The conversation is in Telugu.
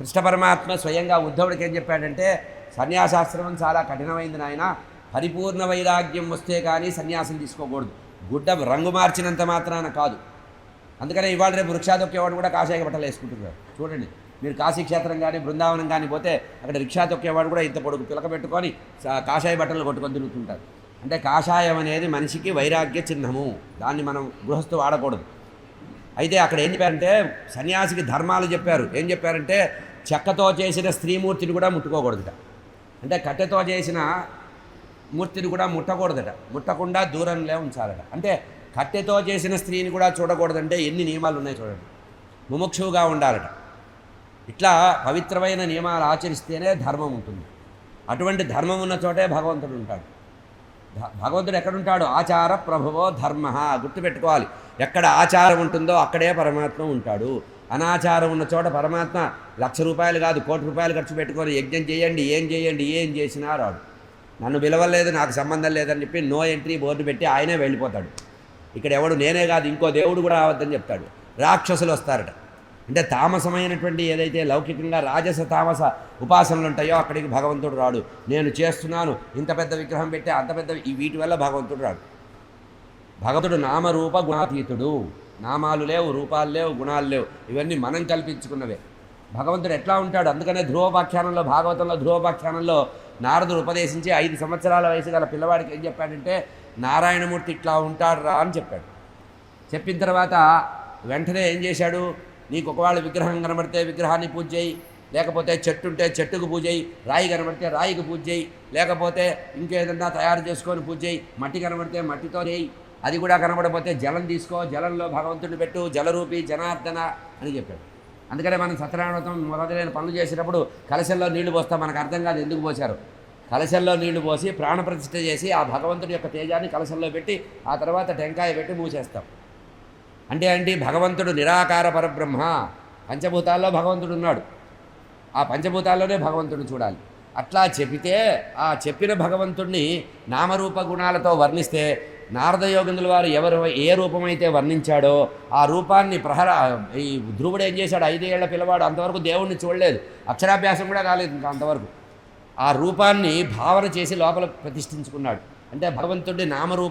కృష్ణ పరమాత్మ స్వయంగా ఉద్ధవుడికి ఏం చెప్పాడంటే సన్యాసాశ్రమం చాలా కఠినమైంది నాయన. పరిపూర్ణ వైరాగ్యం వస్తే కానీ సన్యాసం తీసుకోకూడదు. గుడ్డ రంగు మార్చినంత మాత్రాన కాదు. అందుకనే ఇవాళ రేపు వృక్షాదొక్కేవాడు కూడా కాషాయ బట్టలు వేసుకుంటున్నారు. చూడండి మీరు కాశీ క్షేత్రం కానీ బృందావనం కానీ పోతే అక్కడ రిక్షా తొక్కేవాడు కూడా ఇంత పొడుగు పిలక పెట్టుకొని కాషాయ బట్టలు కొట్టుకొని తిరుగుతుంటారు. అంటే కాషాయం అనేది మనిషికి వైరాగ్య చిహ్నము. దాన్ని మనం గృహస్థు వాడకూడదు. అయితే అక్కడ ఏం చెప్పారంటే సన్యాసికి ధర్మాలు చెప్పారు. ఏం చెప్పారంటే చెక్కతో చేసిన స్త్రీమూర్తిని కూడా ముట్టుకోకూడదుట. అంటే కట్టెతో చేసిన మూర్తిని కూడా ముట్టకూడదట. ముట్టకుండా దూరంలో ఉంచాలట. అంటే కట్టెతో చేసిన స్త్రీని కూడా చూడకూడదంటే ఎన్ని నియమాలు ఉన్నాయి చూడండి. ముముక్షువుగా ఉండాలట. ఇట్లా పవిత్రమైన నియమాలు ఆచరిస్తేనే ధర్మం ఉంటుంది. అటువంటి ధర్మం ఉన్న చోటే భగవంతుడు ఉంటాడు. భగవంతుడు ఎక్కడుంటాడు? ఆచార ప్రభువో ధర్మ. గుర్తుపెట్టుకోవాలి. ఎక్కడ ఆచారం ఉంటుందో అక్కడే పరమాత్మ ఉంటాడు. అనాచారం ఉన్న చోట పరమాత్మ లక్ష రూపాయలు కాదు కోటి రూపాయలు ఖర్చు పెట్టుకొని యజ్ఞం చేయండి ఏం చేయండి ఏం చేసినా రాడు నన్ను పిలవలేదు నాకు సంబంధం లేదని చెప్పి నో ఎంట్రీ బోర్డు పెట్టి ఆయనే వెళ్ళిపోతాడు. ఇక్కడ ఎవడు నేనే కాదు ఇంకో దేవుడు కూడా రావద్దని చెప్తాడు. రాక్షసులు వస్తారట. అంటే తామసమైనటువంటి ఏదైతే లౌకికంగా రాజస తామస ఉపాసనలు ఉంటాయో అక్కడికి భగవంతుడు రాడు. నేను చేస్తున్నాను ఇంత పెద్ద విగ్రహం పెట్టి అంత పెద్ద ఈ వీటి వల్ల భగవంతుడు రాడు. భగవంతుడు నామరూప గుణాతీతుడు. నామాలు లేవు రూపాలు లేవు గుణాలు లేవు. ఇవన్నీ మనం కల్పించుకున్నవే. భగవంతుడు ఎట్లా ఉంటాడు? అందుకనే ధ్రువోపాఖ్యానంలో భాగవతంలో ధ్రువోపాఖ్యానంలో నారదుడు ఉపదేశించి ఐదు సంవత్సరాల వయసు గల పిల్లవాడికి ఏం చెప్పాడంటే నారాయణమూర్తి ఇట్లా ఉంటాడు రా అని చెప్పాడు. చెప్పిన తర్వాత వెంటనే ఏం చేశాడు? నీకు ఒకవేళ విగ్రహం కనబడితే విగ్రహాన్ని పూజ చేయి. లేకపోతే చెట్టు ఉంటే చెట్టుకు పూజ చేయి. రాయి కనబడితే రాయికి పూజ చేయి. లేకపోతే ఇంకేదన్నా తయారు చేసుకొని పూజ చేయి. మట్టి కనబడితే మట్టితో చేయి. అది కూడా కనబడకపోతే జలం తీసుకో జలంలో భగవంతుడిని పెట్టు జలరూపి జనార్దన అని చెప్పాడు. అందుకనే మనం సత్యనారాయణతం మొదలైన పనులు చేసేటప్పుడు కలశంలో నీళ్ళు పోస్తాం మనకు అర్థం కాదు ఎందుకు పోశారు. కలశంలో నీళ్ళు పోసి ప్రాణప్రతిష్ఠ చేసి ఆ భగవంతుడి యొక్క తేజాన్ని కలశంలో పెట్టి ఆ తర్వాత టెంకాయ పెట్టి మూసేస్తాం. అంటే అండి భగవంతుడు నిరాకార పరబ్రహ్మ. పంచభూతాల్లో భగవంతుడు ఉన్నాడు. ఆ పంచభూతాల్లోనే భగవంతుడిని చూడాలి. అట్లా చెప్పితే ఆ చెప్పిన భగవంతుడిని నామరూప గుణాలతో వర్ణిస్తే నారద వారు ఎవరు ఏ రూపమైతే వర్ణించాడో ఆ రూపాన్ని ప్రహర ఈ ధ్రువుడు ఏం చేశాడు? ఐదేళ్ళ పిల్లవాడు అంతవరకు దేవుణ్ణి చూడలేదు. అక్షరాభ్యాసం కూడా కాలేదు ఇంకా అంతవరకు. ఆ రూపాన్ని భావన చేసి లోపల ప్రతిష్ఠించుకున్నాడు. అంటే భగవంతుడి నామరూప